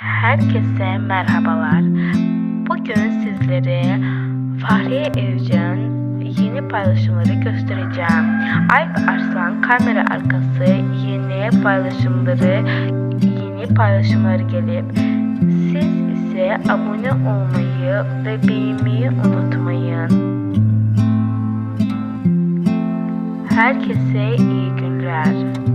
Herkese merhabalar. Bugün sizlere Fahriye Evcen'in yeni paylaşımları göstereceğim. Alp Arslan kamera arkası yeni paylaşımları yeni paylaşımları gelip siz ise abone olmayı ve beğenmeyi unutmayın. Herkese iyi günler.